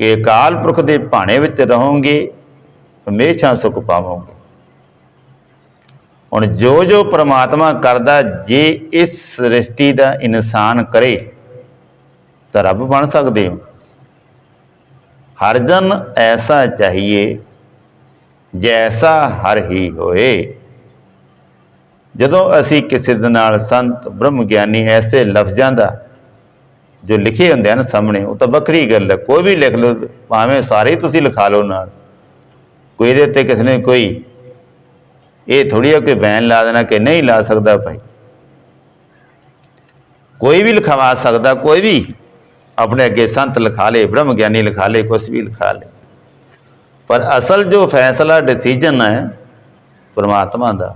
ਕਿ ਅਕਾਲ ਪੁਰਖ ਦੇ ਭਾਣੇ ਵਿੱਚ ਰਹੋਗੇ, ਹਮੇਸ਼ਾ ਸੁਖ ਪਾਵੋਗੇ। ਹੁਣ ਜੋ ਜੋ ਪ੍ਰਮਾਤਮਾ ਕਰਦਾ, ਜੇ ਇਸ ਸ੍ਰਿਸ਼ਟੀ ਦਾ ਇਨਸਾਨ ਕਰੇ, ਤਾਂ ਰੱਬ ਬਣ ਸਕਦੇ ਹੋ। ਹਰ ਜਨ ਐਸਾ ਚਾਹੀਏ, ਜੈਸਾ ਹਰ ਹੀ ਹੋਏ। ਜਦੋਂ ਅਸੀਂ ਕਿਸੇ ਦੇ ਨਾਲ ਸੰਤ ਬ੍ਰਹਮ ਗਿਆਨੀ ਐਸੇ ਲਫ਼ਜ਼ਾਂ ਦਾ ਜੋ ਲਿਖੇ ਹੁੰਦੇ ਆ ਨਾ ਸਾਹਮਣੇ, ਉਹ ਤਾਂ ਵੱਖਰੀ ਗੱਲ ਹੈ। ਕੋਈ ਵੀ ਲਿਖ ਲਓ, ਭਾਵੇਂ ਸਾਰੇ ਤੁਸੀਂ ਲਿਖਾ ਲਓ ਨਾਲ। ਕੋਈ ਇਹਦੇ ਉੱਤੇ ਕਿਸ ਨੇ ਕੋਈ, ਇਹ ਥੋੜੀ ਆ ਕੋਈ ਬੈਨ ਲਾ ਦੇਣਾ ਕਿ ਨਹੀਂ ਲਾ ਸਕਦਾ ਭਾਈ। ਕੋਈ ਵੀ ਲਿਖਵਾ ਸਕਦਾ, ਕੋਈ ਵੀ ਆਪਣੇ ਅੱਗੇ ਸੰਤ ਲਿਖਾ ਲੇ ਬ੍ਰਹਮ ਗਿਆਨੀ ਲਿਖਾ ਲੇ, ਕੁਛ ਵੀ ਲਿਖਾ ਲੇ। ਪਰ ਅਸਲ ਜੋ ਫੈਸਲਾ ਡਿਸੀਜਨ ਹੈ ਪਰਮਾਤਮਾ ਦਾ,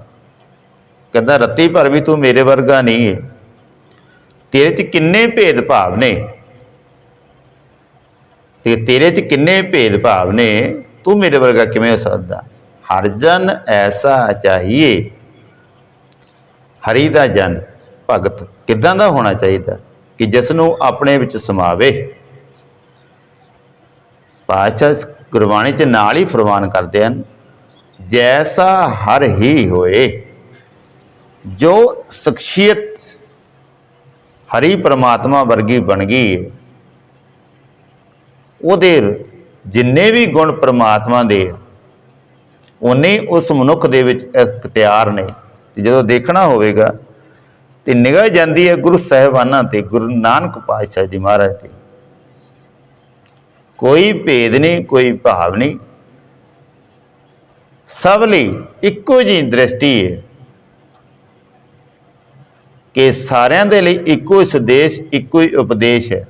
ਕਹਿੰਦਾ, ਰੱਤੀ ਭਰ ਵੀ ਤੂੰ ਮੇਰੇ ਵਰਗਾ ਨਹੀਂ ਹੈ ਤੇਰੇ 'ਚ ਕਿੰਨੇ ਭੇਦ ਭਾਵ ਨੇ? ਤੇ ਤੇਰੇ 'ਚ ਕਿੰਨੇ ਭੇਦ ਭਾਵ ਨੇ? ਤੂੰ ਮੇਰੇ ਵਰਗਾ ਕਿਵੇਂ ਹੋ ਸਕਦਾ? ਹਰ ਜਨ ਐਸਾ ਚਾਹੀਏ। ਹਰੀ ਦਾ ਜਨ ਭਗਤ ਕਿਦਾਂ ਦਾ ਹੋਣਾ ਚਾਹੀਦਾ ਕਿ ਜਿਸ ਨੂੰ ਆਪਣੇ ਵਿੱਚ ਸਮਾਵੇ? ਪਾਤਸ਼ਾਹ ਗੁਰਬਾਣੀ 'ਚ ਨਾਲ ਹੀ ਫਰਮਾਨ ਕਰਦੇ ਹਨ, ਜੈਸਾ ਹਰ ਹੀ ਹੋਏ, ਜੋ ਸ਼ਖਸੀਅਤ ਹਰੀ ਪ੍ਰਮਾਤਮਾ ਵਰਗੀ ਬਣ ਗਈ ਹੈ ਉਹਦੇ ਜਿੰਨੇ ਵੀ ਗੁਣ ਪ੍ਰਮਾਤਮਾ ਦੇ ਉਹਨੇ ਉਸ ਮਨੁੱਖ ਦੇ ਵਿੱਚ ਇਖਤਿਆਰ ਨੇ। ਤੇ ਜਦੋਂ ਦੇਖਣਾ ਹੋਵੇਗਾ, ਤੇ ਨਿਗਾਹ ਜਾਂਦੀ ਹੈ ਗੁਰੂ ਸਾਹਿਬਾਨਾਂ ਤੇ, ਗੁਰੂ ਨਾਨਕ ਪਾਤਸ਼ਾਹ ਜੀ ਮਹਾਰਾਜ ਤੇ। ਕੋਈ ਭੇਦ ਨਹੀਂ, ਕੋਈ ਭਾਵ ਨਹੀਂ। ਸਭ ਲਈ ਇੱਕੋ ਜਿਹੀ ਦ੍ਰਿਸ਼ਟੀ ਹੈ ਕਿ ਸਾਰਿਆਂ ਦੇ ਲਈ ਇੱਕੋ ਹੀ ਸੰਦੇਸ਼, ਇੱਕੋ ਹੀ ਉਪਦੇਸ਼ ਹੈ।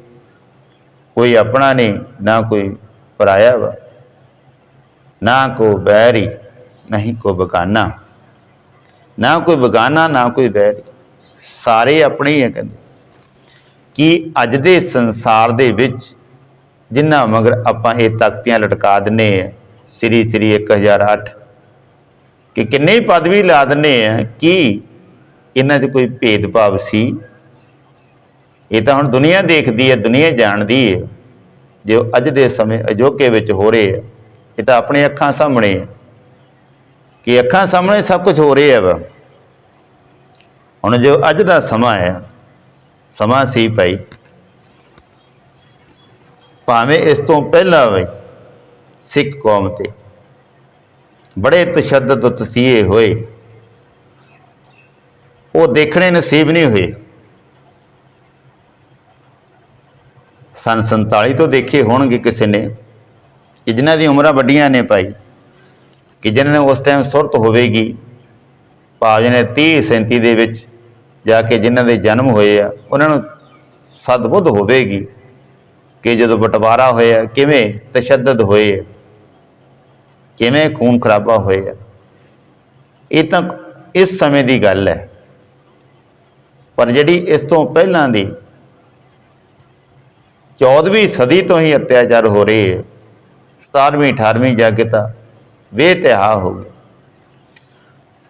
ਕੋਈ ਆਪਣਾ ਨਹੀਂ, ਨਾ ਕੋਈ ਪਰਾਇਆ ਵਾ। ਨਾ ਕੋ ਬੈਰੀ ਨਹੀਂ ਕੋ ਬਗਾਨਾ। ਨਾ ਕੋਈ ਬਗਾਨਾ, ਨਾ ਕੋਈ ਬੈਰੀ ਸਾਰੇ ਆਪਣੇ ਹੀ ਹੈ ਕਹਿੰਦੇ। ਕਿ ਅੱਜ ਦੇ ਸੰਸਾਰ ਦੇ ਵਿੱਚ ਜਿੰਨਾ ਮਗਰ ਆਪਾਂ ਇਹ ਤਖਤੀਆਂ ਲਟਕਾ ਦਿੰਨੇ ਆ, ਸ੍ਰੀ ਸ੍ਰੀ 1008 ਕਿ ਕਿੰਨੇ ਪਦਵੀ ਲਾ ਦਿੰਨੇ ਆ, ਕਿ ਇਹਨਾਂ 'ਚ ਕੋਈ ਭੇਦਭਾਵ ਸੀ? ਇਹ ਤਾਂ ਹੁਣ ਦੁਨੀਆ ਦੇਖਦੀ ਹੈ, ਦੁਨੀਆ ਜਾਣਦੀ ਹੈ। ਜੋ ਅੱਜ ਦੇ ਸਮੇਂ ਅਜੋਕੇ ਵਿੱਚ ਹੋ ਰਹੇ ਹੈ ਇਹ ਤਾਂ ਆਪਣੇ ਅੱਖਾਂ ਸਾਹਮਣੇ ਹੈ ਕਿ ਅੱਖਾਂ ਸਾਹਮਣੇ ਸਭ ਕੁਝ ਹੋ ਰਿਹਾ ਵਾ। ਹੁਣ ਜੋ ਅੱਜ ਦਾ ਸਮਾਂ ਹੈ, ਸਮਾਂ ਸੀ ਭਾਈ। ਭਾਵੇਂ ਇਸ ਤੋਂ ਪਹਿਲਾਂ ਵੀ ਸਿੱਖ ਕੌਮ ਤੇ ਬੜੇ ਤਸ਼ੱਦਦ ਤਸੀਹੇ ਹੋਏ। ਉਹ ਦੇਖਣੇ ਨਸੀਬ ਨਹੀਂ ਹੋਏ। ਸਨ 47 ਤੋਂ ਦੇਖੇ ਹੋਣਗੇ ਕਿਸੇ ਨੇ। ਕਿ ਜਿਨ੍ਹਾਂ ਦੀ ਉਮਰਾਂ ਵੱਡੀਆਂ ਨੇ ਭਾਈ ਕਿ ਜਿਨ੍ਹਾਂ ਨੇ ਉਸ ਟਾਈਮ ਸੁਰਤ ਹੋਵੇਗੀ ਭਾਵ ਜਿਹਨੇ 30 37 ਦੇ ਵਿੱਚ ਜਾ ਕੇ ਜਿਨ੍ਹਾਂ ਦੇ ਜਨਮ ਹੋਏ ਆ ਉਹਨਾਂ ਨੂੰ ਸਦਬੁੱਧ ਹੋਵੇਗੀ ਕਿ ਜਦੋਂ ਬਟਵਾਰਾ ਹੋਇਆ ਕਿਵੇਂ ਤਸ਼ੱਦਦ ਹੋਏ ਆ, ਕਿਵੇਂ ਖੂਨ ਖਰਾਬਾ ਹੋਇਆ। ਇਹ ਤਾਂ ਇਸ ਸਮੇਂ ਦੀ ਗੱਲ ਹੈ। ਪਰ ਜਿਹੜੀ ਇਸ ਤੋਂ ਪਹਿਲਾਂ ਦੀ 14ਵੀਂ ਸਦੀ ਤੋਂ ਹੀ ਅਤਿਆਚਾਰ ਹੋ ਰਹੇ ਹੈ 17ਵੀਂ 18ਵੀਂ ਜਾ ਕੇ ਤਾਂ ਬੇਤਹਾ ਹੋ ਗਏ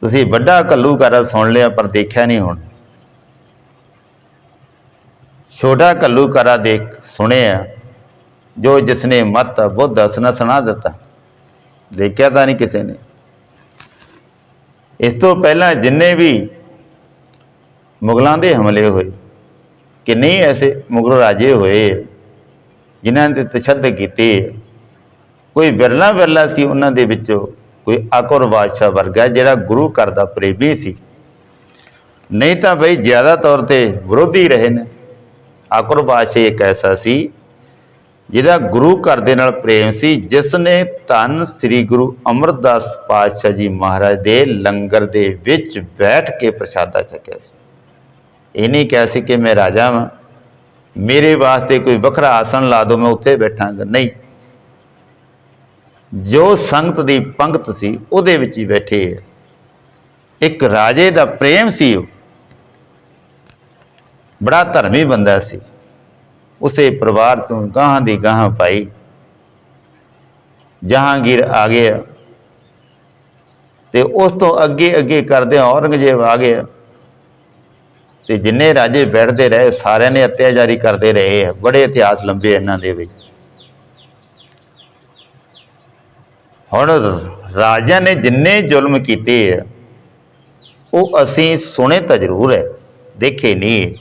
ਤੁਸੀਂ ਵੱਡਾ ਘੱਲੂਘਾਰਾ ਸੁਣ ਲਿਆ ਪਰ ਦੇਖਿਆ ਨਹੀਂ ਹੁਣ। ਛੋਟਾ ਘੱਲੂਘਾਰਾ ਦੇਖ ਸੁਣਿਆ, ਜੋ ਜਿਸਨੇ ਮਤ ਬੁੱਧ ਅਸਨਾ ਸੁਣਾ ਦਿੱਤਾ, ਦੇਖਿਆ ਤਾਂ ਨਹੀਂ ਕਿਸੇ ਨੇ। ਇਸ ਤੋਂ ਪਹਿਲਾਂ ਜਿੰਨੇ ਵੀ ਮੁਗਲਾਂ ਦੇ ਹਮਲੇ ਹੋਏ ਕਿੰਨੇ ਹੀ ਐਸੇ ਮੁਗਲ ਰਾਜੇ ਹੋਏ, ਜਿਨ੍ਹਾਂ ਨੇ ਤਸ਼ੱਦਦ ਕੀਤੇ। ਕੋਈ ਵਿਰਲਾ ਵਿਰਲਾ ਸੀ ਉਹਨਾਂ ਦੇ ਵਿੱਚੋਂ, ਕੋਈ ਅਕਬਰ ਬਾਦਸ਼ਾਹ ਵਰਗਾ ਜਿਹੜਾ ਗੁਰੂ ਘਰ ਦਾ ਪ੍ਰੇਮੀ ਸੀ। ਨਹੀਂ ਤਾਂ ਬਈ ਜ਼ਿਆਦਾ ਤੌਰ ਤੇ ਵਿਰੋਧੀ ਰਹੇ ਨੇ। ਅਕਬਰ ਬਾਦਸ਼ਾਹ ਇੱਕ ਐਸਾ ਸੀ, ਜਿਹਦਾ ਗੁਰੂ ਘਰ ਦੇ ਨਾਲ ਪ੍ਰੇਮ ਸੀ, ਜਿਸ ਨੇ ਧੰਨ ਸ੍ਰੀ ਗੁਰੂ ਅਮਰਦਾਸ ਪਾਤਸ਼ਾਹ ਜੀ ਮਹਾਰਾਜ ਦੇ ਲੰਗਰ ਦੇ ਵਿੱਚ ਬੈਠ ਕੇ ਪ੍ਰਸ਼ਾਦਾ ਛਕਿਆ ਸੀ। ਇਹ ਨਹੀਂ ਕਿਹਾ ਸੀ ਕਿ ਮੈਂ ਰਾਜਾ ਵਾਂ। ਮੇਰੇ ਵਾਸਤੇ ਕੋਈ ਵੱਖਰਾ ਆਸਣ ਲਾ ਦਿਓ ਮੈਂ ਉੱਥੇ ਬੈਠਾਂਗਾ। ਨਹੀਂ। ਜੋ ਸੰਗਤ ਦੀ ਪੰਗਤ ਸੀ, ਉਹਦੇ ਵਿੱਚ ਹੀ ਬੈਠੇ ਹੈ। ਇੱਕ ਰਾਜੇ ਦਾ ਪ੍ਰੇਮ ਸੀ ਉਹ। ਬੜਾ ਧਰਮੀ ਬੰਦਾ ਸੀ। ਉਸੇ ਪਰਿਵਾਰ ਤੋਂ ਗਾਹਾਂ ਦੀ ਗਾਹਾਂ ਪਾਈ। ਜਹਾਂਗੀਰ ਆ ਗਿਆ। ਤੇ ਉਸ ਤੋਂ ਅੱਗੇ ਅੱਗੇ ਕਰਦੇ ਔਰੰਗਜ਼ੇਬ ਆ ਗਿਆ। ਤੇ ਜਿੰਨੇ ਰਾਜੇ ਬੈਠਦੇ ਰਹੇ, ਸਾਰਿਆਂ ਨੇ ਅਤਿਆਚਾਰੀ ਕਰਦੇ ਰਹੇ। ਆ ਬੜੇ ਇਤਿਹਾਸ ਲੰਬੇ ਇਹਨਾਂ ਦੇ ਵਿੱਚ। ਹੁਣ ਰਾਜਿਆਂ ਨੇ ਜਿੰਨੇ ਜ਼ੁਲਮ ਕੀਤੇ ਆ, ਉਹ ਅਸੀਂ ਸੁਣੇ ਤਾਂ ਜ਼ਰੂਰ ਹੈ, ਦੇਖੇ ਨਹੀਂ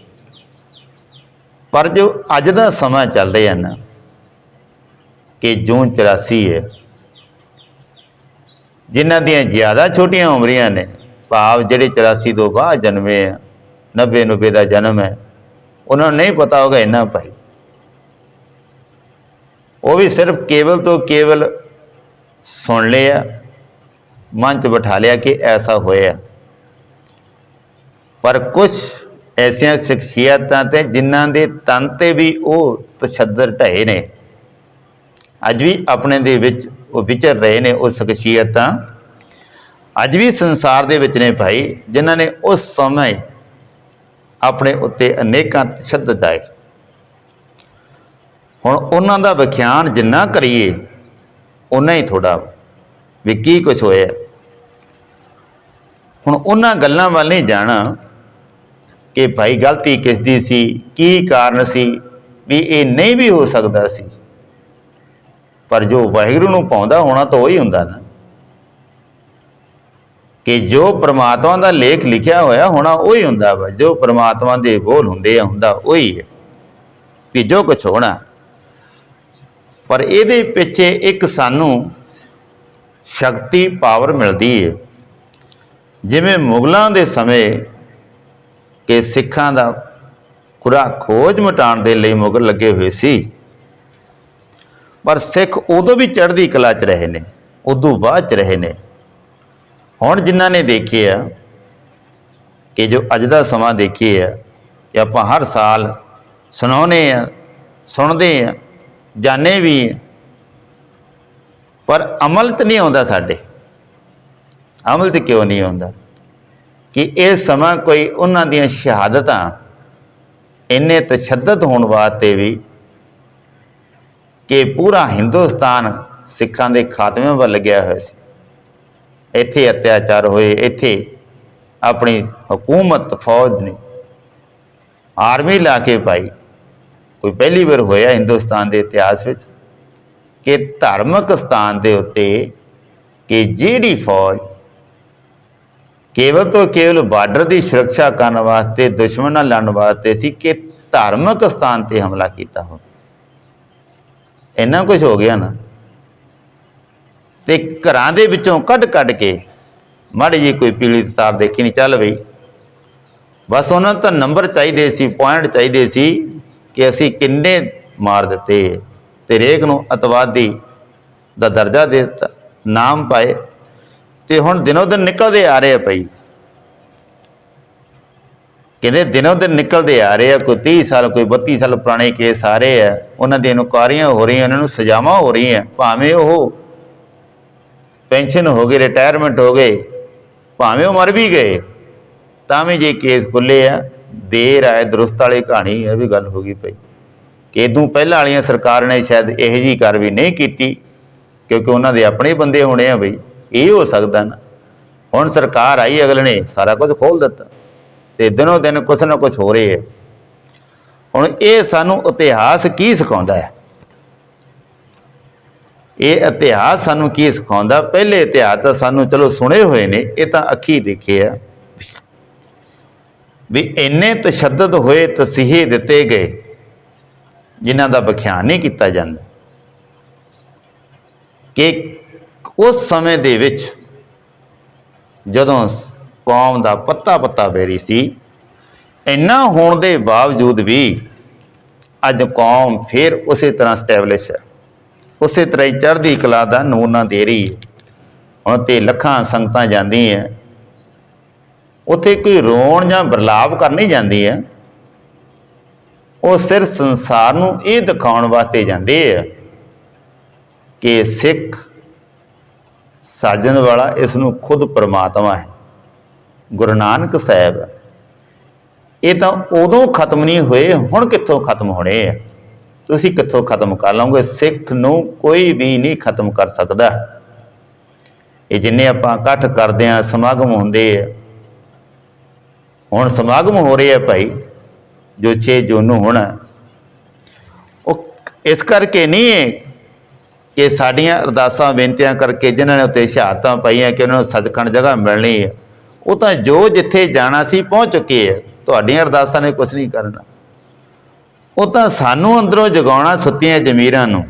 ਪਰ ਜੋ ਅੱਜ ਦਾ ਸਮਾਂ ਚੱਲ ਰਿਹਾ ਨਾ, ਕਿ ਜੂਨ 84 ਹੈ, ਜਿਨ੍ਹਾਂ ਦੀਆਂ ਜ਼ਿਆਦਾ ਛੋਟੀਆਂ ਉਮਰੀਆਂ ਨੇ, ਭਾਵ ਜਿਹੜੇ 84 ਤੋਂ ਬਾਅਦ ਜਨਮੇ ਆ 90 90 ਦਾ ਜਨਮ ਹੈ। ਉਹਨਾਂ ਨੂੰ ਨਹੀਂ ਪਤਾ ਹੋਗਾ ਇੰਨਾ ਭਾਈ। ਉਹ ਵੀ ਸਿਰਫ ਕੇਵਲ ਤੋਂ ਕੇਵਲ ਸੁਣ ਲਿਆ, ਮਨ 'ਚ ਬਿਠਾ ਲਿਆ ਕਿ ਐਸਾ ਹੋਇਆ। ਪਰ ਕੁਝ ਐਸੀਆਂ ਸ਼ਖਸੀਅਤਾਂ ਤੇ ਜਿਨ੍ਹਾਂ ਦੇ ਤਨ ਤੇ ਵੀ ਉਹ ਤਸ਼ੱਦਦ ਢਏ ਨੇ, ਅੱਜ ਵੀ ਆਪਣੇ ਦੇ ਵਿੱਚ ਉਹ ਵਿਚਰ ਰਹੇ ਨੇ ਉਹ ਸ਼ਖਸੀਅਤਾਂ। ਅੱਜ ਵੀ ਸੰਸਾਰ ਦੇ ਵਿੱਚ ਨੇ ਭਾਈ, ਜਿਨ੍ਹਾਂ ਨੇ ਉਸ ਸਮੇਂ ਆਪਣੇ ਉੱਤੇ ਅਨੇਕਾਂ ਤਸ਼ੱਦਦ ਆਏ ਹੁਣ ਉਹਨਾਂ ਦਾ ਵਿਖਿਆਨ ਜਿੰਨਾ ਕਰੀਏ ਉਨਾ ਹੀ ਥੋੜਾ ਵੀ ਕੀ ਕੁਝ ਹੋਇਆ। ਹੁਣ ਉਹਨਾਂ ਗੱਲਾਂ ਵੱਲ ਨਹੀਂ ਜਾਣਾ ਕਿ ਭਾਈ ਗਲਤੀ ਕਿਸ ਦੀ ਸੀ, ਕੀ ਕਾਰਨ ਸੀ, ਵੀ ਇਹ ਨਹੀਂ ਵੀ ਹੋ ਸਕਦਾ ਸੀ। ਪਰ ਜੋ ਵਾਹਿਗੁਰੂ ਨੂੰ ਪਾਉਂਦਾ ਹੋਣਾ ਤਾਂ ਉਹੀ ਹੁੰਦਾ ਨਾ। ਕਿ ਜੋ ਪ੍ਰਮਾਤਮਾ ਦਾ ਲੇਖ ਲਿਖਿਆ ਹੋਇਆ ਹੋਣਾ ਉਹੀ ਹੁੰਦਾ ਵਾ, ਜੋ ਪ੍ਰਮਾਤਮਾ ਦੇ ਬੋਲ ਹੁੰਦੇ ਆ, ਹੁੰਦਾ ਉਹੀ ਹੈ ਕਿ ਜੋ ਕੁਝ ਹੋਣਾ। ਪਰ ਇਹਦੇ ਪਿੱਛੇ ਇੱਕ ਸਾਨੂੰ ਸ਼ਕਤੀ, ਪਾਵਰ ਮਿਲਦੀ ਹੈ ਜਿਵੇਂ ਮੁਗਲਾਂ ਦੇ ਸਮੇਂ ਕਿ ਸਿੱਖਾਂ ਦਾ ਖੁਰਾ ਖੋਜ ਮਟਾਉਣ ਦੇ ਲਈ ਮੁਗਲ ਲੱਗੇ ਹੋਏ ਸੀ, ਪਰ ਸਿੱਖ ਉਦੋਂ ਵੀ ਚੜ੍ਹਦੀ ਕਲਾ 'ਚ ਰਹੇ ਨੇ, ਉਦੋਂ ਬਾਅਦ 'ਚ ਰਹੇ ਨੇ। ਹੁਣ ਜਿਨ੍ਹਾਂ ਨੇ ਦੇਖਿਆ ਕਿ ਜੋ ਅੱਜ ਦਾ ਸਮਾਂ ਦੇਖੀਏ ਕਿ ਆਪਾਂ ਹਰ ਸਾਲ ਸੁਣਾਉਨੇ ਆ, ਸੁਣਦੇ ਆ, ਜਾਣੇ ਵੀ ਪਰ ਅਮਲ 'ਚ ਨਹੀਂ ਆਉਂਦਾ ਸਾਡੇ। ਅਮਲ 'ਚ ਕਿਉਂ ਨਹੀਂ ਆਉਂਦਾ? ਕਿ ਇਹ ਸਮਾਂ ਕੋਈ ਉਹਨਾਂ ਦੀਆਂ ਸ਼ਹਾਦਤਾਂ, ਇੰਨੇ ਤਸ਼ੱਦਦ ਹੋਣ ਵਾਸਤੇ ਵੀ ਕਿ ਪੂਰਾ ਹਿੰਦੁਸਤਾਨ ਸਿੱਖਾਂ ਦੇ ਖਾਤਮੇ ਵੱਲ ਗਿਆ ਹੋਇਆ ਸੀ। ਇੱਥੇ ਅਤਿਆਚਾਰ ਹੋਏ, ਇੱਥੇ ਆਪਣੀ ਹਕੂਮਤ ਫੌਜ ਨੇ ਆਰਮੀ ਲਾ ਕੇ ਪਾਈ। ਕੋਈ ਪਹਿਲੀ ਵਾਰ ਹੋਇਆ ਹਿੰਦੁਸਤਾਨ ਦੇ ਇਤਿਹਾਸ ਵਿੱਚ ਕਿ ਧਾਰਮਿਕ ਸਥਾਨ ਦੇ ਉੱਤੇ ਕਿ ਜਿਹੜੀ ਫੌਜ ਕੇਵਲ ਤੋਂ ਕੇਵਲ ਬਾਰਡਰ ਦੀ ਸੁਰੱਖਿਆ ਕਰਨ ਵਾਸਤੇ, ਦੁਸ਼ਮਣ ਨਾਲ ਲੜਨ ਵਾਸਤੇ ਸੀ ਕਿ ਧਾਰਮਿਕ ਸਥਾਨ ਤੇ ਹਮਲਾ ਕੀਤਾ ਹੋ ਇੰਨਾ ਕੁਝ ਹੋ ਗਿਆ ਨਾ। ਤੇ ਘਰਾਂ ਦੇ ਵਿੱਚੋਂ ਕੱਢ ਕੱਢ ਕੇ ਮਾੜੀ ਜੀ ਕੋਈ ਪੀਲੀ ਤਾਰ ਦੇਖੀ ਨਹੀਂ, ਚੱਲ ਬਈ। ਬਸ ਉਹਨਾਂ ਨੂੰ ਤਾਂ ਨੰਬਰ ਚਾਹੀਦੇ ਸੀ ਪੁਆਇੰਟ ਚਾਹੀਦੇ ਸੀ ਕਿ ਅਸੀਂ ਕਿੰਨੇ ਮਾਰ ਦਿੱਤੇ ਤੇ ਰੇਕ ਨੂੰ ਅਤਵਾਦੀ ਦਾ ਦਰਜਾ ਦੇ ਦਿੱਤਾ, ਨਾਮ ਪਾਏ। ਤੇ ਹੁਣ ਦਿਨੋ ਦਿਨ ਨਿਕਲਦੇ ਆ ਰਹੇ ਆ ਭਾਈ ਕਹਿੰਦੇ ਦਿਨੋ ਦਿਨ ਨਿਕਲਦੇ ਆ ਰਹੇ ਆ, ਕੋਈ 30 ਸਾਲ, ਕੋਈ 32 ਸਾਲ ਪੁਰਾਣੇ ਕੇਸ ਆ ਰਹੇ ਆ। ਉਹਨਾਂ ਦੀਆਂ ਇਨਕੁਆਰੀਆਂ ਹੋ ਰਹੀਆਂ, ਉਹਨਾਂ ਨੂੰ ਸਜ਼ਾਵਾਂ ਹੋ ਰਹੀਆਂ, ਭਾਵੇਂ ਉਹ ਪੈਨਸ਼ਨ ਹੋ ਗਈ ਰਿਟਾਇਰਮੈਂਟ ਹੋ ਗਏ ਭਾਵੇਂ ਉਹ ਮਰ ਵੀ ਗਏ, ਤਾਂ ਵੀ ਜੇ ਕੇਸ ਖੁੱਲੇ ਆ, ਦੇਰ ਆਏ ਦਰੁਸਤ ਵਾਲੀ ਕਹਾਣੀ ਇਹ ਵੀ ਗੱਲ ਹੋ ਗਈ ਪਈ। ਕਿ ਇਦੋਂ ਪਹਿਲਾਂ ਵਾਲੀਆਂ ਸਰਕਾਰ ਨੇ ਸ਼ਾਇਦ ਇਹੋ ਜੀ ਕਾਰਵਾਈ ਨਹੀਂ ਕੀਤੀ, ਕਿਉਂਕਿ ਉਹਨਾਂ ਦੇ ਆਪਣੇ ਬੰਦੇ ਹੋਣੇ ਆ ਬਈ, ਇਹ ਹੋ ਸਕਦਾ ਨਾ। ਹੁਣ ਸਰਕਾਰ ਆਈ ਅਗਲੇ ਨੇ, ਸਾਰਾ ਕੁਝ ਖੋਲ ਦਿੱਤਾ, ਤੇ ਦਿਨੋਂ ਦਿਨ ਕੁਛ ਨਾ ਕੁਛ ਹੋ ਰਿਹਾ ਹੈ। ਹੁਣ ਇਹ ਸਾਨੂੰ ਇਤਿਹਾਸ ਕੀ ਸਿਖਾਉਂਦਾ ਹੈ? ਇਹ ਇਤਿਹਾਸ ਸਾਨੂੰ ਕੀ ਸਿਖਾਉਂਦਾ? ਪਹਿਲੇ ਇਤਿਹਾਸ ਤਾਂ ਸਾਨੂੰ ਚਲੋ ਸੁਣੇ ਹੋਏ ਨੇ, ਇਹ ਤਾਂ ਅੱਖੀ ਦੇਖੇ ਆ। ਵੀ ਇੰਨੇ ਤਸ਼ੱਦਦ ਹੋਏ ਤਸੀਹੇ ਦਿੱਤੇ ਗਏ, ਜਿਨ੍ਹਾਂ ਦਾ ਵਿਖਿਆਨ ਨਹੀਂ ਕੀਤਾ ਜਾਂਦਾ। ਕਿ ਉਸ ਸਮੇਂ ਦੇ ਵਿੱਚ ਜਦੋਂ ਕੌਮ ਦਾ ਪੱਤਾ ਪੱਤਾ ਬੇਰੀ ਸੀ, ਇੰਨਾ ਹੋਣ ਦੇ ਬਾਵਜੂਦ ਵੀ ਅੱਜ ਕੌਮ ਫਿਰ ਉਸੇ ਤਰ੍ਹਾਂ ਸਟੈਬਲਿਸ਼ ਹੈ। ਉਸੇ ਤਰ੍ਹਾਂ ਹੀ ਚੜ੍ਹਦੀ ਕਲਾ ਦਾ ਨੂਨਾ ਦੇ ਰਹੀ ਹੈ ਹੁਣ ਤੇ ਲੱਖਾਂ ਸੰਗਤਾਂ ਜਾਂਦੀਆਂ ਉੱਥੇ ਕੋਈ ਰੋਣ ਜਾਂ ਬਰਲਾਵ ਕਰਨੀ ਜਾਂਦੀ ਹੈ ਉਹ ਸਿਰ ਸੰਸਾਰ ਨੂੰ ਇਹ ਦਿਖਾਉਣ ਵਾਸਤੇ ਜਾਂਦੇ ਆ ਕਿ ਸਿੱਖ ਸਾਜਣ ਵਾਲਾ ਇਸ ਨੂੰ ਖੁਦ ਪਰਮਾਤਮਾ ਹੈ। ਗੁਰੂ ਨਾਨਕ ਸਾਹਿਬ, ਇਹ ਤਾਂ ਉਦੋਂ ਖਤਮ ਨਹੀਂ ਹੋਏ, ਹੁਣ ਕਿੱਥੋਂ ਖਤਮ ਹੋਣੇ ਆ ਤੁਸੀਂ ਕਿੱਥੋਂ ਖਤਮ ਕਰ ਲਓਗੇ ਸਿੱਖ ਨੂੰ ਕੋਈ ਵੀ ਨਹੀਂ ਖਤਮ ਕਰ ਸਕਦਾ। ਇਹ ਜਿੰਨੇ ਆਪਾਂ ਇਕੱਠ ਕਰਦੇ ਆ ਸਮਾਗਮ ਹੁੰਦੇ ਆ। ਹੁਣ ਸਮਾਗਮ ਹੋ ਰਹੇ ਆ ਭਾਈ, ਜੋ 6 ਜੂਨ ਨੂੰ ਹੋਣਾ। ਉਹ ਇਸ ਕਰਕੇ ਨਹੀਂ ਹੈ ਕਿ ਸਾਡੀਆਂ ਅਰਦਾਸਾਂ, ਬੇਨਤੀਆਂ ਕਰਕੇ ਜਿਨ੍ਹਾਂ ਨੇ ਉੱਤੇ ਸ਼ਹਾਦਤਾਂ ਪਾਈਆਂ ਕਿ ਉਹਨਾਂ ਨੂੰ ਸੱਚਖੰਡ ਜਗ੍ਹਾ ਮਿਲਣੀ ਹੈ। ਉਹ ਤਾਂ ਜੋ ਜਿੱਥੇ ਜਾਣਾ ਸੀ ਪਹੁੰਚ ਚੁੱਕੇ ਹੈ ਤੁਹਾਡੀਆਂ ਅਰਦਾਸਾਂ ਨੇ ਕੁਝ ਨਹੀਂ ਕਰਨਾ। ਉਹ ਤਾਂ ਸਾਨੂੰ ਅੰਦਰੋਂ ਜਗਾਉਣਾ ਸੁੱਤੀਆਂ ਜ਼ਮੀਰਾਂ ਨੂੰ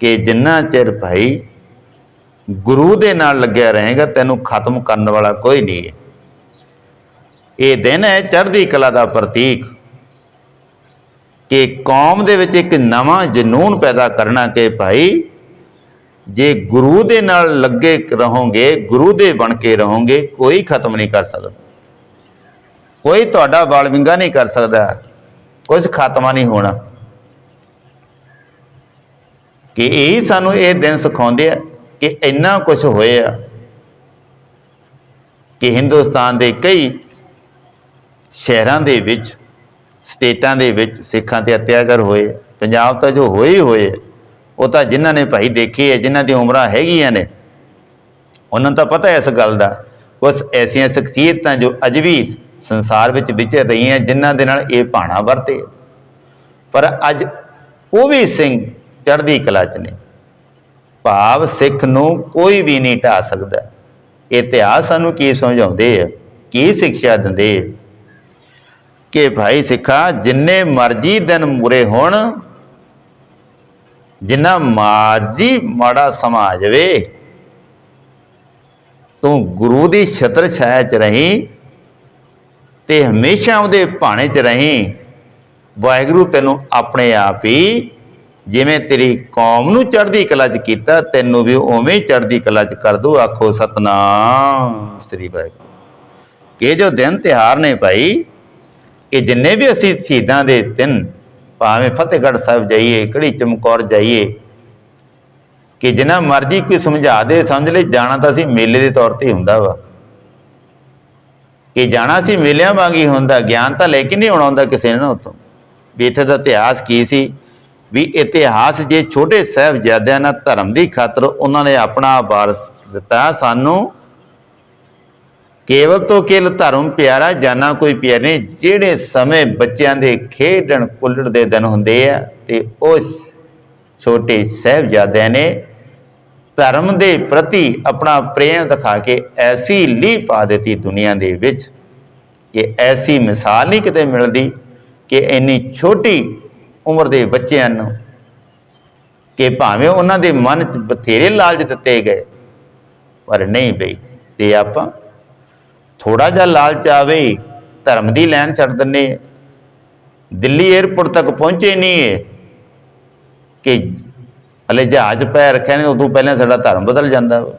ਕਿ ਜਿੰਨਾ ਚਿਰ ਭਾਈ ਗੁਰੂ ਦੇ ਨਾਲ ਲੱਗਿਆ ਰਹੇਗਾ, ਤੈਨੂੰ ਖਤਮ ਕਰਨ ਵਾਲਾ ਕੋਈ ਨਹੀਂ ਹੈ। ਇਹ ਦਿਨ ਹੈ ਚੜ੍ਹਦੀ ਕਲਾ ਦਾ ਪ੍ਰਤੀਕ ਕਿ ਕੌਮ ਦੇ ਵਿੱਚ ਇੱਕ ਨਵਾਂ ਜਨੂਨ ਪੈਦਾ ਕਰਨਾ ਕਿ ਭਾਈ ਜੇ ਗੁਰੂ ਦੇ ਨਾਲ ਲੱਗੇ ਰਹੋਗੇ, ਗੁਰੂ ਦੇ ਬਣ ਕੇ ਰਹੋਗੇ, ਕੋਈ ਖਤਮ ਨਹੀਂ ਕਰ ਸਕਦਾ। ਕੋਈ ਤੁਹਾਡਾ ਵਾਲ ਨਹੀਂ ਕਰ ਸਕਦਾ। ਕੁਝ ਖਾਤਮਾ ਨਹੀਂ ਹੋਣਾ। ਕਿ ਇਹ ਸਾਨੂੰ ਇਹ ਦਿਨ ਸਿਖਾਉਂਦੇ ਆ ਕਿ ਇੰਨਾ ਕੁਝ ਹੋਇਆ ਕਿ ਹਿੰਦੁਸਤਾਨ ਦੇ ਕਈ ਸ਼ਹਿਰਾਂ ਦੇ ਵਿੱਚ, ਸਟੇਟਾਂ ਦੇ ਵਿੱਚ ਸਿੱਖਾਂ ਤੇ ਅਤਿਆਚਾਰ ਹੋਏ ਪੰਜਾਬ ਤਾਂ ਜੋ ਹੋਏ ਹੀ ਹੋਏ ਉਹ ਤਾਂ ਜਿਨ੍ਹਾਂ ਨੇ ਭਾਈ ਦੇਖੇ ਹੈ ਜਿਨ੍ਹਾਂ ਦੀ ਉਮਰਾਂ ਹੈਗੀਆਂ ਨੇ, ਉਹਨਾਂ ਨੂੰ ਤਾਂ ਪਤਾ ਇਸ ਗੱਲ ਦਾ। ਕੁਝ ਐਸੀਆਂ ਸ਼ਖਸੀਅਤਾਂ ਜੋ ਅਜ ਵੀ ਸੰਸਾਰ ਵਿੱਚ ਵਿਚਰ ਰਹੀਆਂ, ਜਿਨ੍ਹਾਂ ਦੇ ਨਾਲ ਇਹ ਭਾਣਾ ਵਰਤੇ। ਪਰ ਅੱਜ ਉਹ ਵੀ ਸਿੰਘ ਚੜ੍ਹਦੀ ਕਲਾ 'ਚ ਨੇ। ਭਾਵ ਸਿੱਖ ਨੂੰ ਕੋਈ ਵੀ ਨਹੀਂ ਢਾ ਸਕਦਾ। ਇਤਿਹਾਸ ਸਾਨੂੰ ਕੀ ਸਮਝਾਉਂਦੇ ਆ, ਕੀ ਸਿੱਖਿਆ ਦਿੰਦੇ ਆ? ਕਿ ਭਾਈ ਸਿੱਖਾ, ਜਿੰਨੇ ਮਰਜ਼ੀ ਦਿਨ ਮੁਰੇ ਹੋਣ, ਜਿੰਨਾ ਮਰਜ਼ੀ ਮਾੜਾ ਸਮਾਂ ਆ ਜਾਵੇ, ਤੂੰ ਗੁਰੂ ਦੀ ਛਤਰ ਛਾਇਆ 'ਚ ਰਹੀਂ ਤੇ ਹਮੇਸ਼ਾ ਉਹਦੇ ਭਾਣੇ 'ਚ ਰਹੀਂ। ਵਾਹਿਗੁਰੂ ਤੈਨੂੰ ਆਪਣੇ ਆਪ ਹੀ ਜਿਵੇਂ ਤੇਰੀ ਕੌਮ ਨੂੰ ਚੜ੍ਹਦੀ ਕਲਾ 'ਚ ਕੀਤਾ, ਤੈਨੂੰ ਵੀ ਉਵੇਂ ਚੜ੍ਹਦੀ ਕਲਾ 'ਚ ਕਰ ਦੂ ਆਖੋ ਸਤਨਾਮ, ਸ੍ਰੀ ਵਾਹਿਗੁਰੂ। ਕਿ ਜੋ ਦਿਨ ਤਿਹਾਰ ਨੇ ਭਾਈ, ਕਿ ਜਿੰਨੇ ਵੀ ਅਸੀਂ ਸ਼ਹੀਦਾਂ ਦੇ ਦਿਨ, ਭਾਵੇਂ ਫਤਿਹਗੜ੍ਹ ਸਾਹਿਬ ਜਾਈਏ ਕੜੀ ਚਮਕੌਰ ਜਾਈਏ, ਕਿ ਜਿੰਨਾ ਮਰਜ਼ੀ ਕੋਈ ਸਮਝਾ ਦੇ, ਸਮਝ ਲੈ, ਜਾਣਾ ਤਾਂ ਅਸੀਂ ਮੇਲੇ ਦੇ ਤੌਰ ਤੇ ਹੁੰਦਾ ਵਾ। ਕਿ ਜਾਣਾ ਸੀ ਮੇਲਿਆਂ ਵਾਂਗੀ ਹੁੰਦਾ, ਗਿਆਨ ਤਾਂ ਲੈ ਕੇ ਨਹੀਂ ਆਉਣਾ ਹੁੰਦਾ ਕਿਸੇ ਨੇ ਨਾ ਉੱਥੋਂ। ਵੀ ਇੱਥੇ ਦਾ ਇਤਿਹਾਸ ਕੀ ਸੀ? ਵੀ ਇਤਿਹਾਸ ਜੇ ਛੋਟੇ ਸਾਹਿਬਜ਼ਾਦਿਆਂ ਨਾਲ ਧਰਮ ਦੀ ਖਾਤਰ ਉਹਨਾਂ ਨੇ ਆਪਣਾ ਵਾਰਸ ਦਿੱਤਾ, ਸਾਨੂੰ ਕੇਵਲ ਤੋਂ ਕੇਵਲ ਧਰਮ ਪਿਆਰਾ, ਜਾਨਾ ਕੋਈ ਪਿਆਰ ਨਹੀਂ, ਜਿਹੜੇ ਸਮੇਂ ਬੱਚਿਆਂ ਦੇ ਖੇਡਣ ਕੁੱਲੜ ਦੇ ਦਿਨ ਹੁੰਦੇ ਆ, ਤੇ ਉਸ ਛੋਟੇ ਸਾਹਿਬਜ਼ਾਦਿਆਂ ਨੇ ਧਰਮ ਦੇ ਪ੍ਰਤੀ ਆਪਣਾ ਪ੍ਰੇਮ ਦਿਖਾ ਕੇ ਐਸੀ ਲੀਹ ਪਾ ਦਿੱਤੀ ਦੁਨੀਆ ਦੇ ਵਿੱਚ ਕਿ ਐਸੀ ਮਿਸਾਲ ਨਹੀਂ ਕਿਤੇ ਮਿਲਦੀ ਕਿ ਇੰਨੀ ਛੋਟੀ ਉਮਰ ਦੇ ਬੱਚਿਆਂ ਨੂੰ ਕਿ ਭਾਵੇਂ ਉਹਨਾਂ ਦੇ ਮਨ 'ਚ ਬਥੇਰੇ ਲਾਲਚ ਦਿੱਤੇ ਗਏ, ਪਰ ਨਹੀਂ ਬਈ ਤੇ ਆਪਾਂ ਥੋੜਾ ਜਿਹਾ ਲਾਲਚ ਆਵੇ, ਧਰਮ ਦੀ ਲੈਣ ਛੱਡ ਦਿੰਨੇ, ਦਿੱਲੀ 에ਅਰਪੋਰਟ ਤੱਕ ਪਹੁੰਚੇ ਨਹੀਂ ਹੈ ਕਿ ਹਲੇ ਜਹਾਜ਼ ਪੈ ਰੱਖਿਆ ਨੇ ਉਦੋਂ ਪਹਿਲਾਂ ਸਾਡਾ ਧਰਮ ਬਦਲ ਜਾਂਦਾ ਵਾ।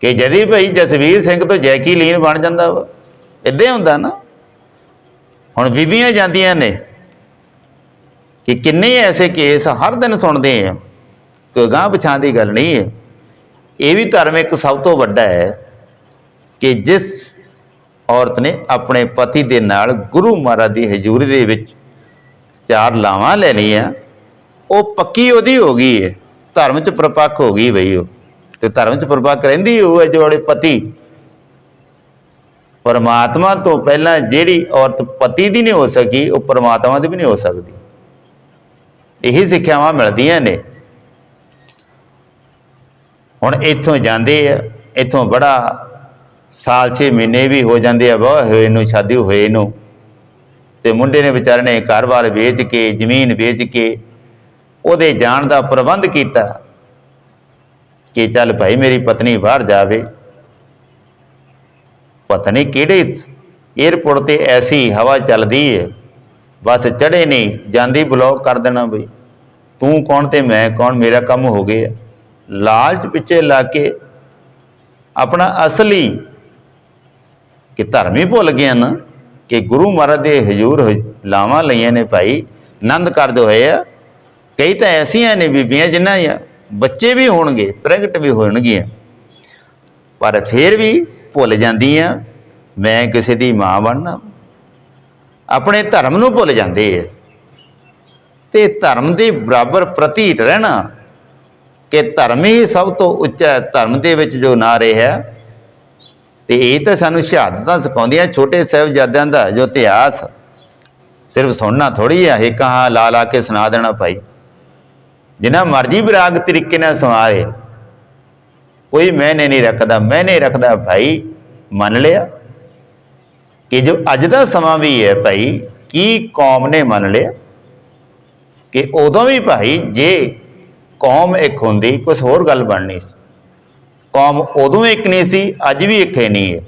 ਕਿ ਜਦੀ ਭਾਈ ਜਸਵੀਰ ਸਿੰਘ ਤੋਂ ਜੈਕੀ ਲੀਨ ਬਣ ਜਾਂਦਾ ਵਾ। ਇਦਾਂ ਹੁੰਦਾ ਨਾ। ਹੁਣ ਬੀਬੀਆਂ ਜਾਂਦੀਆਂ ਨੇ ਕਿ ਕਿੰਨੇ ਐਸੇ ਕੇਸ ਹਰ ਦਿਨ ਸੁਣਦੇ ਆ। ਕੋਈ ਗਾਂ ਪਛਾਣ ਦੀ ਗੱਲ ਨਹੀਂ ਹੈ। ਇਹ ਵੀ ਧਰਮ ਇੱਕ ਸਭ ਤੋਂ ਵੱਡਾ ਹੈ ਕਿ ਜਿਸ ਔਰਤ ਨੇ ਆਪਣੇ ਪਤੀ ਦੇ ਨਾਲ ਗੁਰੂ ਮਹਾਰਾਜ ਦੀ ਹਜ਼ੂਰੀ ਦੇ ਵਿੱਚ ਚਾਰ ਲਾਵਾਂ ਲੈ ਲਈਆਂ ਉਹ ਪੱਕੀ ਉਹਦੀ ਹੋ ਗਈ ਹੈ ਧਰਮ 'ਚ ਪ੍ਰਪੱਕ ਹੋ ਗਈ ਬਈ ਉਹ। ਤੇ ਧਰਮ 'ਚ ਪ੍ਰਪੱਕ ਰਹਿੰਦੀ ਉਹ ਹੈ ਜਿਹੜੇ ਪਤੀ। ਪਰਮਾਤਮਾ ਤੋਂ ਪਹਿਲਾਂ ਜਿਹੜੀ ਔਰਤ ਪਤੀ ਦੀ ਨਹੀਂ ਹੋ ਸਕੀ, ਉਹ ਪਰਮਾਤਮਾ ਦੀ ਵੀ ਨਹੀਂ ਹੋ ਸਕਦੀ। ਇਹੀ ਸਿੱਖਿਆਵਾਂ ਮਿਲਦੀਆਂ ਨੇ। ਹੁਣ ਇੱਥੋਂ ਜਾਂਦੇ ਆ, ਇੱਥੋਂ ਬੜਾ ਸਾਲ 6 ਮਹੀਨੇ ਵੀ ਹੋ ਜਾਂਦੇ ਆ ਬਹੁਤ ਹੋਏ ਨੂੰ, ਸ਼ਾਦੀ ਹੋਏ ਨੂੰ। ਤੇ ਮੁੰਡੇ ਨੇ ਵਿਚਾਰੇ ਨੇ ਘਰ-ਬਾਰ ਵੇਚ ਕੇ, ਜ਼ਮੀਨ ਵੇਚ ਕੇ ਉਹਦੇ ਜਾਣ ਦਾ ਪ੍ਰਬੰਧ ਕੀਤਾ ਕਿ ਚੱਲ ਭਾਈ ਮੇਰੀ ਪਤਨੀ ਬਾਹਰ ਜਾਵੇ। ਪਤਨੀ ਨਹੀਂ ਕਿਹੜੇ 에ਅਰਪੋਰਟ ਤੇ ਐਸੀ ਹਵਾ ਚੱਲਦੀ ਹੈ ਬਸ ਚੜੇ ਨਹੀਂ ਜਾਂਦੀ ਬਲੌਕ ਕਰ ਦੇਣਾ ਬਈ। ਤੂੰ ਕੌਣ ਤੇ ਮੈਂ ਕੌਣ, ਮੇਰਾ ਕੰਮ ਹੋ ਗਿਆ। ਲਾਲਚ ਪਿੱਛੇ ਲਾ ਕੇ ਆਪਣਾ ਅਸਲੀ ਕਿ ਧਰਮ ਹੀ ਭੁੱਲ ਗਏ ਨਾ, ਕਿ ਗੁਰੂ ਮਹਾਰਾਜ ਦੇ ਹਜ਼ੂਰ ਹ- ਲਾਵਾਂ ਲਈਆਂ ਨੇ ਭਾਈ, ਆਨੰਦ ਕਰਦੇ ਹੋਏ ਆ। ਕਈ ਤਾਂ ਐਸੀਆਂ ਨੇ ਬੀਬੀਆਂ ਜਿਨ੍ਹਾਂ ਦੀਆਂ ਬੱਚੇ ਵੀ ਹੋਣਗੇ, ਪ੍ਰੈਗਟ ਵੀ ਹੋਣਗੀਆਂ। ਪਰ ਫਿਰ ਵੀ ਭੁੱਲ ਜਾਂਦੀਆਂ, ਮੈਂ ਕਿਸੇ ਦੀ ਮਾਂ ਬਣਨਾ। ਆਪਣੇ ਧਰਮ ਨੂੰ ਭੁੱਲ ਜਾਂਦੇ ਆ ਤੇ ਧਰਮ ਦੇ ਬਰਾਬਰ ਪ੍ਰਤੀਤ ਰਹਿਣਾ ਕਿ ਧਰਮ ਹੀ ਸਭ ਤੋਂ ਉੱਚਾ ਹੈ, ਧਰਮ ਦੇ ਵਿੱਚ ਜੋ ਨਾ ਰਿਹਾ। ਤੇ ਇਹ ਤਾਂ ਸਾਨੂੰ ਸ਼ਹਾਦਤਾਂ ਸਿਖਾਉਂਦੀਆਂ ਛੋਟੇ ਸਾਹਿਬਜ਼ਾਦਿਆਂ ਦਾ ਜੋ ਇਤਿਹਾਸ। ਸਿਰਫ ਸੁਣਨਾ ਥੋੜੀ ਹੈ ਇਹ ਕਹਾ ਲਾ ਲਾ ਕੇ ਸੁਣਾ ਦੇਣਾ ਭਾਈ। ਜਿੰਨਾ ਮਰਜ਼ੀ ਵਿਰਾਗ ਤਰੀਕੇ ਨਾਲ ਸਮਾਰੇ ਕੋਈ ਮੈਨੇ ਨਹੀਂ ਰੱਖਦਾ ਮੈਨੇ ਰੱਖਦਾ, ਭਾਈ, ਮੰਨ ਲਿਆ? ਕਿ ਜੋ ਅੱਜ ਦਾ ਸਮਾਂ ਵੀ ਹੈ ਭਾਈ, ਕੀ ਕੌਮ ਨੇ ਮੰਨ ਲਿਆ? ਕਿ ਉਦੋਂ ਵੀ ਭਾਈ, ਜੇ ਕੌਮ ਇੱਕ ਹੁੰਦੀ ਕੁਝ ਹੋਰ ਗੱਲ ਬਣਨੀ ਸੀ। ਕੌਮ ਉਦੋਂ ਇੱਕ ਨਹੀਂ ਸੀ, ਅੱਜ ਵੀ ਇੱਕ ਹੀ ਨਹੀਂ ਹੈ।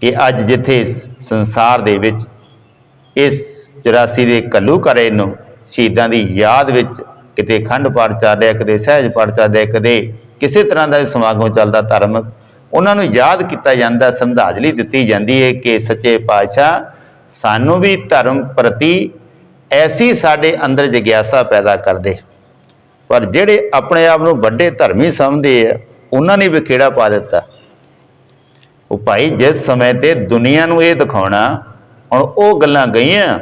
ਕਿ ਅੱਜ ਜਿੱਥੇ ਸੰਸਾਰ ਦੇ ਵਿੱਚ ਇਸ 84 ਦੇ ਕੱਲੂ ਕਰੇ ਨੂੰ ਸ਼ਹੀਦਾਂ ਦੀ ਯਾਦ ਵਿੱਚ ਕਿਤੇ ਖੰਡ ਪਾਠ ਚੱਲ ਰਿਹਾ ਕਿਤੇ ਸਹਿਜ ਪਾਠ ਚੱਲ ਰਿਹਾ ਕਦੇ ਕਿਸੇ ਤਰ੍ਹਾਂ ਦਾ ਸਮਾਗਮ ਚੱਲਦਾ ਧਾਰਮਿਕ, ਉਹਨਾਂ ਨੂੰ ਯਾਦ ਕੀਤਾ ਜਾਂਦਾ ਸੰਧਾਜਲੀ ਦਿੱਤੀ ਜਾਂਦੀ ਹੈ ਕਿ ਸੱਚੇ ਪਾਤਸ਼ਾਹ ਸਾਨੂੰ ਵੀ ਧਰਮ ਪ੍ਰਤੀ ਐਸੀ ਸਾਡੇ ਅੰਦਰ ਜਿਗਿਆਸਾ ਪੈਦਾ ਕਰਦੇ। ਪਰ ਜਿਹੜੇ ਆਪਣੇ ਆਪ ਨੂੰ ਵੱਡੇ ਧਰਮੀ ਸਮਝਦੇ ਆ, ਉਹਨਾਂ ਨੇ ਵੀ ਖੇੜਾ ਪਾ ਦਿੱਤਾ। ਉਹ ਭਾਈ, ਜਿਸ ਸਮੇਂ ਤੇ ਦੁਨੀਆ ਨੂੰ ਇਹ ਦਿਖਾਉਣਾ, ਹੁਣ ਉਹ ਗੱਲਾਂ ਗਈਆਂ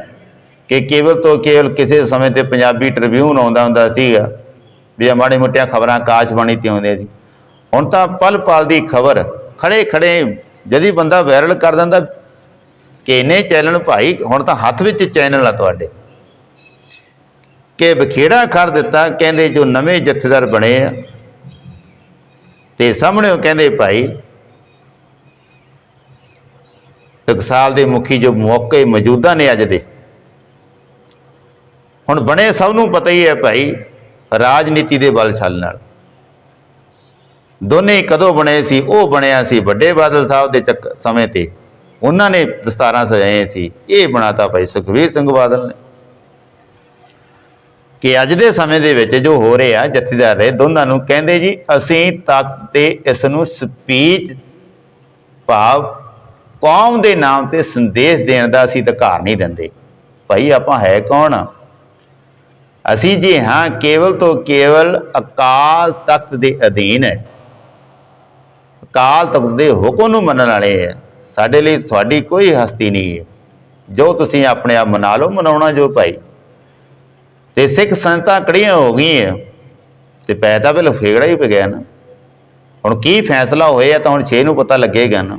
ਕਿ ਕੇਵਲ ਤੋਂ ਕੇਵਲ ਕਿਸੇ ਸਮੇਂ ਤੇ ਪੰਜਾਬੀ ਟ੍ਰਿਬਿਊਨ ਆਉਂਦਾ ਹੁੰਦਾ ਸੀਗਾ, ਵੀ ਇਹ ਮਾੜੀ ਮੋਟੀਆਂ ਖਬਰਾਂ ਆਕਾਸ਼ਬਾਣੀ ਤੇ ਆਉਂਦੀਆਂ ਸੀ। ਹੁਣ ਤਾਂ ਪਲ ਪਲ ਦੀ ਖਬਰ, ਖੜੇ ਖੜੇ ਜਦੀ ਬੰਦਾ ਵਾਇਰਲ ਕਰ ਦਿੰਦਾ ਕਿ ਇਹਨੇ ਚੈਨਲ ਭਾਈ, ਹੁਣ ਤਾਂ ਹੱਥ ਵਿੱਚ ਚੈਨਲ ਆ ਤੁਹਾਡੇ। ਕਿ ਬਖੇੜਾ ਕਰ ਦਿੱਤਾ, ਕਹਿੰਦੇ ਜੋ ਨਵੇਂ ਜਥੇਦਾਰ ਬਣੇ ਆ। ਤੇ ਸਾਹਮਣੇ ਉਹ ਕਹਿੰਦੇ ਭਾਈ ਟਕਸਾਲ ਦੇ ਮੁਖੀ ਜੋ ਮੌਕੇ ਮੌਜੂਦਾ ਨੇ ਅੱਜ ਦੇ ਹੁਣ ਬਣੇ ਸਭ ਨੂੰ ਪਤਾ ਹੀ ਹੈ ਭਾਈ, ਰਾਜਨੀਤੀ ਦੇ ਬਲ ਛਲ ਨਾਲ। ਦੋਨੇ ਕਦੋਂ ਬਣੇ ਸੀ, ਉਹ ਬਣਿਆ ਸੀ ਵੱਡੇ ਬਾਦਲ ਸਾਹਿਬ ਦੇ ਚੱਕ, ਸਮੇਂ ਤੇ। ਉਹਨਾਂ ਨੇ ਦਸਤਾਰਾਂ ਸਜਾਏ ਸੀ, ਇਹ ਬਣਾਤਾ ਭਾਈ ਸੁਖਵੀਰ ਸਿੰਘ ਬਾਦਲ ਨੇ। ਕਿ ਅੱਜ ਦੇ ਸਮੇਂ ਦੇ ਵਿੱਚ ਜੋ ਹੋ ਰਿਹਾ, ਜਥੇਦਾਰ ਰਹੇ, ਦੋਨਾਂ ਨੂੰ ਕਹਿੰਦੇ ਜੀ, ਅਸੀਂ ਤਾਕਤ ਤੇ ਇਸ ਨੂੰ ਸਪੀਚ ਭਾਵ ਕੌਮ ਦੇ ਨਾਮ ਤੇ ਸੰਦੇਸ਼ ਦੇਣ ਦਾ ਅਸੀਂ ਅਧਿਕਾਰ ਨਹੀਂ ਦਿੰਦੇ। ਭਾਈ ਆਪਾਂ ਹੈ ਕੌਣ? ਅਸੀਂ ਜੀ ਹਾਂ ਕੇਵਲ ਤੋਂ ਕੇਵਲ ਅਕਾਲ ਤਖਤ ਦੇ ਅਧੀਨ ਹੈ। ਅਕਾਲ ਤਖਤ ਦੇ ਹੁਕਮ ਨੂੰ ਮੰਨਣ ਵਾਲੇ ਹੈ। ਸਾਡੇ ਲਈ ਤੁਹਾਡੀ ਕੋਈ ਹਸਤੀ ਨਹੀਂ ਹੈ। ਜੋ ਤੁਸੀਂ ਆਪਣੇ ਆਪ ਮਨਾ ਲਓ, ਮਨਾਉਣਾ ਜੋ ਭਾਈ। ਤੇ ਸਿੱਖ ਸੰਤਾਂ ਕੜੀਆਂ ਹੋ ਗਈਆਂ? ਤੇ ਪੈ ਤਾਂ ਫੇਗੜਾ ਹੀ ਪੈ ਗਿਆ ਨਾ। ਹੁਣ ਕੀ ਫੈਸਲਾ ਹੋਇਆ ਤਾਂ ਹੁਣ ਛੇ ਨੂੰ ਪਤਾ ਲੱਗੇਗਾ ਨਾ।